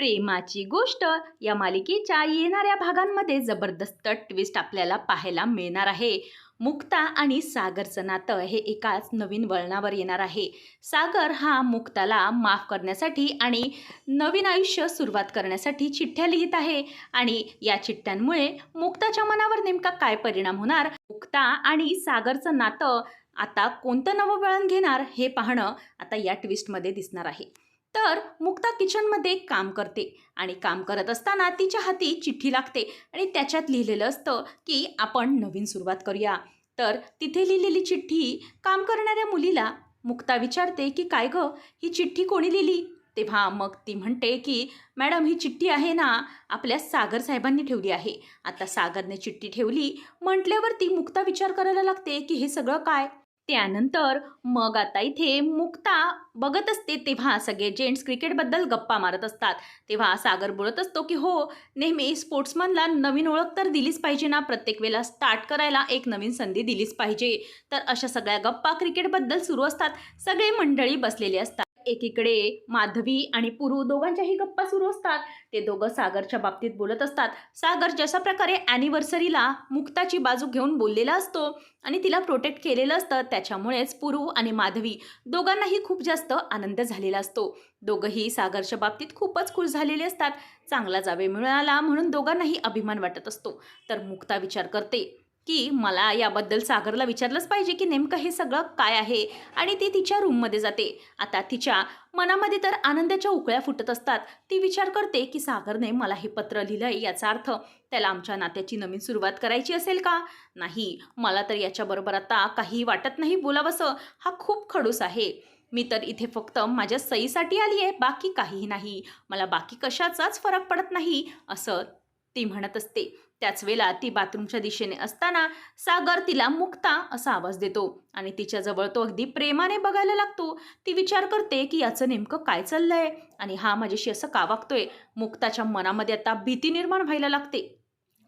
प्रेमाची गोष्ट या मालिकेच्या येणाऱ्या भागांमध्ये जबरदस्त ट्विस्ट आपल्याला पाहायला मिळणार आहे. मुक्ता आणि सागरचं नातं हे एकाच नवीन वळणावर येणार आहे. सागर हा मुक्ताला माफ करण्यासाठी आणि नवीन आयुष्य सुरुवात करण्यासाठी चिठ्ठ्या लिहित आहे आणि या चिठ्ठ्यांमुळे मुक्ताच्या मनावर नेमका काय परिणाम होणार? मुक्ता आणि सागरचं नातं आता कोणतं नवं वळण घेणार हे पाहणं आता या ट्विस्टमध्ये दिसणार आहे. तर मुक्ता किचनमध्ये काम करते आणि काम करत असताना तिच्या हाती चिठ्ठी लागते आणि त्याच्यात लिहिलेलं असतं की आपण नवीन सुरुवात करूया. तर तिथे लिहिलेली चिठ्ठी काम करणाऱ्या मुलीला मुक्ता विचारते की काय गं ही चिठ्ठी कोणी लिहिली? तेव्हा मग ती म्हणते की मॅडम ही चिठ्ठी आहे ना आपल्या सागर साहेबांनी ठेवली आहे. आता सागरने चिठ्ठी ठेवली म्हटल्यावरती मुक्ता विचार करायला लागते की हे सगळं काय? त्यानंतर मग आता इथे मुक्ता बघत असते तेव्हा सगळे जेंट्स क्रिकेटबद्दल गप्पा मारत असतात. तेव्हा सागर बोलत असतो की हो नेहमी स्पोर्ट्समनला नवीन ओळख तर दिलीच पाहिजे ना? प्रत्येक वेळेला स्टार्ट करायला एक नवीन संधी दिलीच पाहिजे. तर अशा सगळ्या गप्पा क्रिकेटबद्दल सुरू असतात. सगळे मंडळी बसलेली असतात. एकीकडे माधवी आणि पुरू दोघांच्याही गप्पा सुरू असतात. ते दोघं सागरच्या बाबतीत बोलत असतात. सागर जशा प्रकारे ॲनिव्हर्सरीला मुक्ताची बाजू घेऊन बोललेला असतो आणि तिला प्रोटेक्ट केलेलं असतं त्याच्यामुळेच पुरू आणि माधवी दोघांनाही खूप जास्त आनंद झालेला असतो. दोघंही सागरच्या बाबतीत खूपच खुश झालेले असतात. चांगला जावे मिळाला म्हणून दोघांनाही अभिमान वाटत असतो. तर मुक्ता विचार करते की मला याबद्दल सागरला विचारलंच पाहिजे की नेमकं हे सगळं काय आहे? आणि ती तिच्या रूममध्ये जाते. आता तिच्या मनामध्ये तर आनंदाच्या उकळ्या फुटत असतात. ती विचार करते की सागरने मला हे पत्र लिहिलं आहे याचा अर्थ त्याला आमच्या नात्याची नवीन सुरुवात करायची असेल का? नाही मला तर याच्याबरोबर आता काही वाटत नाही बोलावंसं. हा खूप खडूस आहे. मी तर इथे फक्त माझ्या सईसाठी आली आहे बाकी काहीही नाही. मला बाकी कशाचाच फरक पडत नाही असं ती म्हणत असते. त्याच वेळेला ती बाथरूमच्या दिशेने असताना सागर तिला मुक्ता असा आवाज देतो आणि तिच्याजवळ तो अगदी प्रेमाने बघायला लागतो. ती विचार करते की याचं नेमकं काय चाललंय आणि हा माझ्याशी असं का वागतोय? मुक्ताच्या मनामध्ये आता भीती निर्माण व्हायला लागते.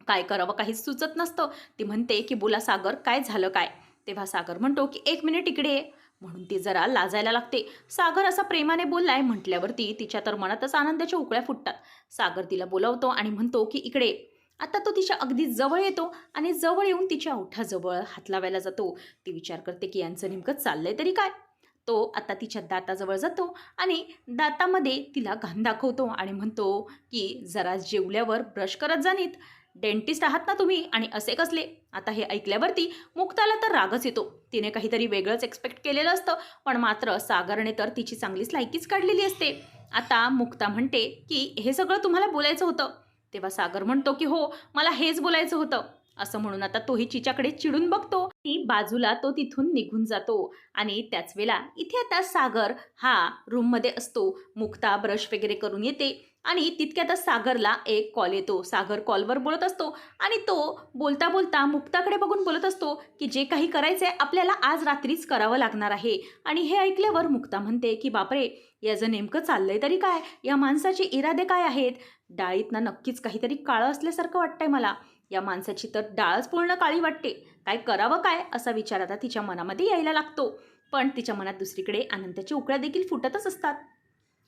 काय करावं काहीच सुचत नसतं. ती म्हणते की बोला सागर काय झालं काय? तेव्हा सागर म्हणतो की एक मिनिट इकडे म्हणून ती जरा लाजायला लागते. सागर असा प्रेमाने बोललाय म्हटल्यावरती तिच्या तर मनातच आनंदाच्या उकळ्या फुटतात. सागर तिला बोलावतो आणि म्हणतो की इकडे आता तो तिच्या अगदी जवळ येतो आणि जवळ येऊन तिच्या ओठाजवळ हात लावायला जातो. ती विचार करते की यांचं नेमकं चाललंय तरी काय? तो आता तिच्या दाताजवळ जातो आणि दातामध्ये तिला घाण दाखवतो आणि म्हणतो की जरा जेवल्यावर ब्रश करत जाणीत डेंटिस्ट आहात ना तुम्ही? आणि असे कसले? आता हे ऐकल्यावरती मुक्ताला तर रागच येतो. तिने काहीतरी वेगळंच एक्सपेक्ट केलेलं असतं. पण मात्र सागरने तर तिची चांगलीच लायकीच काढलेली असते. आता मुक्ता म्हणते की हे सगळं तुम्हाला बोलायचं होतं. तेव्हा सागर म्हणतो की हो मला हेच बोलायचं होतं. असं म्हणून आता तोही चिच्याकडे चिडून बघतो. ती बाजूला तो तिथून निघून जातो. आणि त्याच वेळेला इथे आता सागर हा रूममध्ये असतो. मुक्ता ब्रश वगैरे करून येते. आणि तितक्यातच सागरला एक कॉल येतो. सागर कॉलवर बोलत असतो आणि तो बोलता बोलता मुक्ताकडे बघून बोलत असतो की जे काही करायचं आहे आपल्याला आज रात्रीच करावं लागणार आहे. आणि हे ऐकल्यावर मुक्ता म्हणते की बापरे याचं नेमकं चाललंय तरी काय? या माणसाचे इरादे काय आहेत? डाळीतनं नक्कीच काहीतरी काळं असल्यासारखं वाटतंय मला. या माणसाची तर डाळच पूर्ण काळी वाटते. काय करावं काय? असा विचार आता तिच्या मनामध्ये यायला लागतो. पण तिच्या मनात दुसरीकडे आनंदाच्या उकळ्या देखील फुटतच असतात.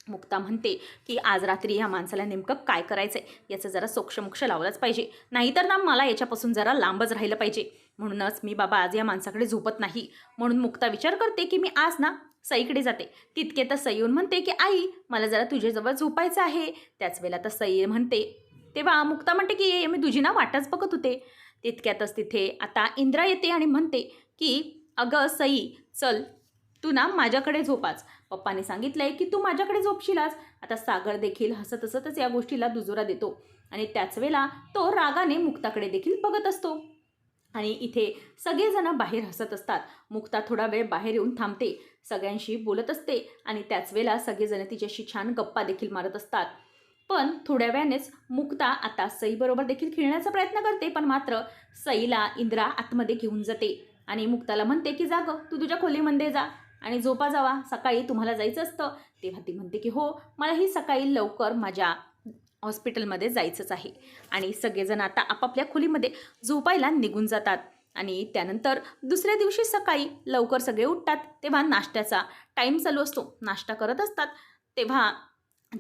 मुक्ता म्हणते की आज रात्री ह्या माणसाला नेमकं काय करायचं आहे याचं जरा सोक्षमोक्ष लावलंच पाहिजे. नाहीतर ना मला याच्यापासून जरा लांबच राहिलं पाहिजे. म्हणूनच मी बाबा आज या माणसाकडे झोपत नाही. म्हणून मुक्ता विचार करते की मी आज ना सईकडे जाते. तितके तर सई येऊन म्हणते की आई मला जरा तुझ्याजवळ झोपायचं आहे. त्याच वेळेला तर सई म्हणते. तेव्हा मुक्ता म्हणते की मी तुझी ना वाटच बघत होते. तितक्यातच तिथे आता इंद्रा येते आणि म्हणते की अगं सई चल तू ना माझ्याकडे झोपाच. पप्पाने सांगितलंय की तू माझ्याकडे झोपशीलाच. आता सागर देखील हसत हसतच या गोष्टीला दुजोरा देतो. आणि त्याच वेळेला तो रागाने मुक्ताकडे देखील बघत असतो. आणि इथे सगळेजण बाहेर हसत असतात. मुक्ता थोडा वेळ बाहेर येऊन थांबते. सगळ्यांशी बोलत असते आणि त्याच वेळेला सगळेजण तिच्याशी छान गप्पा देखील मारत असतात. पण थोड्या वेळानेच मुक्ता आता सईबरोबर देखील खेळण्याचा प्रयत्न करते पण मात्र सईला इंद्रा आतमध्ये घेऊन जाते. आणि मुक्ताला म्हणते की जाग तू तुझ्या खोलीमध्ये जा. आणि झोपा जावा सकाळी तुम्हाला जायचं असतं. तेव्हा ती म्हणते की हो मलाही सकाळी लवकर माझ्या हॉस्पिटलमध्ये जायचंच आहे. आणि सगळेजण आता आपापल्या खोलीमध्ये झोपायला निघून जातात. आणि त्यानंतर दुसऱ्या दिवशी सकाळी लवकर सगळे उठतात. तेव्हा नाश्त्याचा टाईम चालू असतो. नाश्ता करत असतात. तेव्हा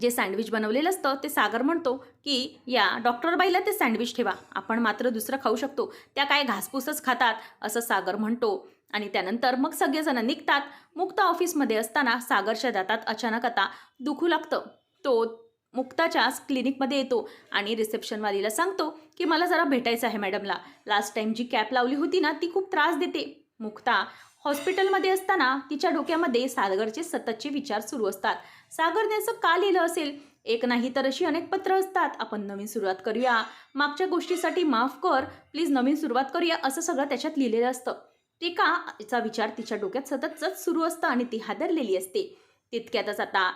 जे सँडविच बनवलेलं असतं ते सागर म्हणतो की या डॉक्टरबाईला ते सँडविच ठेवा. आपण मात्र दुसरं खाऊ शकतो. त्या काय घासपूसच खातात असं सागर म्हणतो. आणि त्यानंतर मग सगळेजण निघतात. मुक्ता ऑफिसमध्ये असताना सागरच्या दातात अचानक आता दुखू लागतं. तो मुक्ताच्याच क्लिनिकमध्ये येतो आणि रिसेप्शनवालीला सांगतो की मला जरा भेटायचं आहे मॅडमला. लास्ट टाइम जी कॅप लावली होती ना ती खूप त्रास देते. मुक्ता हॉस्पिटलमध्ये असताना तिच्या डोक्यामध्ये सागरचे सततचे विचार सुरू असतात. सागरने असं का लिहिलं असेल? एक नाही तर अशी अनेक पत्र असतात. आपण नवीन सुरुवात करूया. मागच्या गोष्टीसाठी माफ कर. प्लीज नवीन सुरुवात करूया. असं सगळं त्याच्यात लिहिलेलं असतं. ते का? याचा विचार तिच्या डोक्यात सततच सुरू असतं आणि ती हादरलेली असते. तितक्यातच आता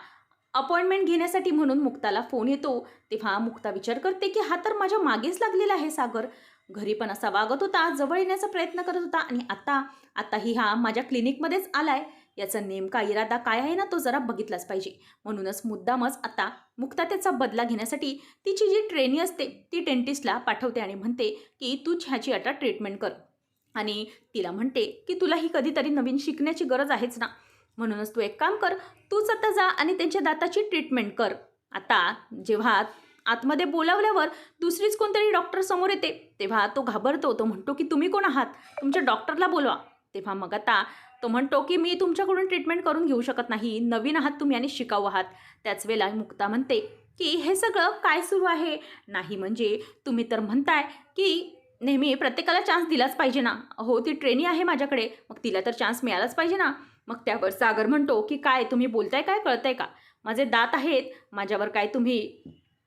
अपॉइंटमेंट घेण्यासाठी म्हणून मुक्ताला फोन येतो. तेव्हा मुक्ता विचार करते की हा तर माझ्या मागेच लागलेला आहे सागर. घरी पण असा वागत होता जवळ येण्याचा प्रयत्न करत होता आणि आता आताही हा माझ्या क्लिनिकमध्येच आलाय. याचा नेमका इरादा काय आहे ना तो जरा बघितलाच पाहिजे. म्हणूनच मुद्दामच आता मुक्ता त्याचा बदला घेण्यासाठी तिची जी ट्रेनी असते ती डेंटिस्टला पाठवते आणि म्हणते की तू ह्याची आता ट्रीटमेंट कर. आणि तिला म्हणते की तुलाही कधीतरी नवीन शिकण्याची गरज आहेच ना. म्हणूनच तू एक काम कर तूच आता जा आणि त्यांच्या दाताची ट्रीटमेंट कर. आता जेव्हा आतमध्ये बोलावल्यावर दुसरीच कोणतरी डॉक्टर समोर येते तेव्हा तो घाबरतो. तो म्हणतो की तुम्ही कोण आहात? तुमच्या डॉक्टरला बोलवा. तेव्हा मग आता तो म्हणतो की मी तुमच्याकडून ट्रीटमेंट करून घेऊ शकत नाही. नवीन आहात तुम्ही आणि शिकाऊ आहात. त्याच वेळेला मुक्ता म्हणते की हे सगळं काय सुरू आहे? नाही म्हणजे तुम्ही तर म्हणताय की नेहमी प्रत्येकाला चान्स दिलाच पाहिजे ना. हो ती ट्रेनी आहे माझ्याकडे. मग तिला तर चान्स मिळालाच पाहिजे ना. मग त्यावर सागर म्हणतो की काय तुम्ही बोलताय काय कळतंय का? माझे दात आहेत. माझ्यावर काय तुम्ही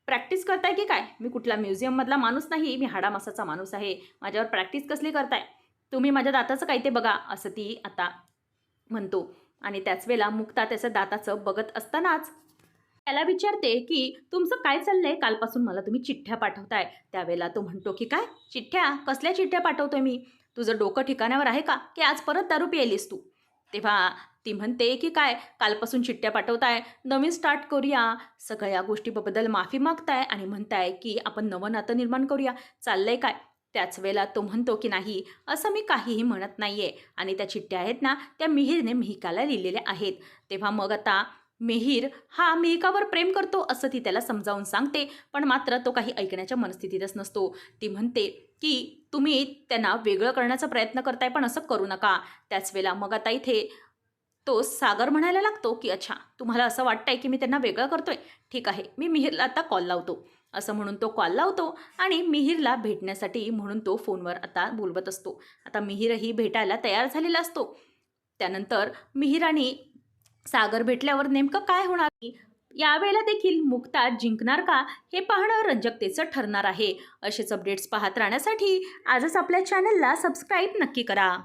प्रॅक्टिस करताय की काय? मी कुठला म्युझियममधला माणूस नाही. मी हाडामासाचा माणूस आहे. माझ्यावर प्रॅक्टिस कसली करताय? तुम्ही माझ्या दाताचं काय ते बघा असं ती आता म्हणतो. आणि त्याच वेळेला मुक्ता त्याचं दाताचं बघत असतानाच त्याला विचारते की तुमचं काय चाललंय? कालपासून मला तुम्ही चिठ्ठ्या पाठवताय. त्यावेळेला तो म्हणतो की काय? चिठ्ठ्या? कसल्या चिठ्ठ्या पाठवतोय मी? तुझं डोकं ठिकाणावर आहे का? की आज परत दारू प्यायलीस तू? तेव्हा ती म्हणते की काय? कालपासून चिठ्ठ्या पाठवताय. नवीन स्टार्ट करूया. सगळ्या गोष्टीबद्दल माफी मागताय आणि म्हणताय की आपण नवं नातं निर्माण करूया. चाललंय काय? त्याच वेळेला तो म्हणतो की नाही. असं मी काहीही म्हणत नाही आहे आणि त्या चिठ्ठ्या आहेत ना त्या मिहीरने मिहिकाला लिहिलेल्या आहेत. तेव्हा मग आता मिहीर हा मिहिकावर प्रेम करतो असं ती त्याला समजावून सांगते पण मात्र तो काही ऐकण्याच्या मनस्थितीतच नसतो. ती म्हणते की तुम्ही त्यांना वेगळं करण्याचा प्रयत्न करताय पण असं करू नका. त्याच वेळेला मग आता इथे तो सागर म्हणायला लागतो की अच्छा तुम्हाला असं वाटतंय की मी त्यांना वेगळं करतोय? ठीक आहे मी मिहीरला आता कॉल लावतो. असं म्हणून तो कॉल लावतो आणि मिहीरला भेटण्यासाठी म्हणून तो फोनवर आता बोलवत असतो. आता मिहीरही भेटायला तयार झालेला असतो. त्यानंतर मिहीर आणि सागर भेटल्यावर नेमकं काय होणार? यावेळेला देखील मुक्ता जिंकणार का? हे पाहणं रंजकतेचं ठरणार आहे. असेच अपडेट्स पाहत राहण्यासाठी आजच आपल्या चॅनलला सबस्क्राईब नक्की करा.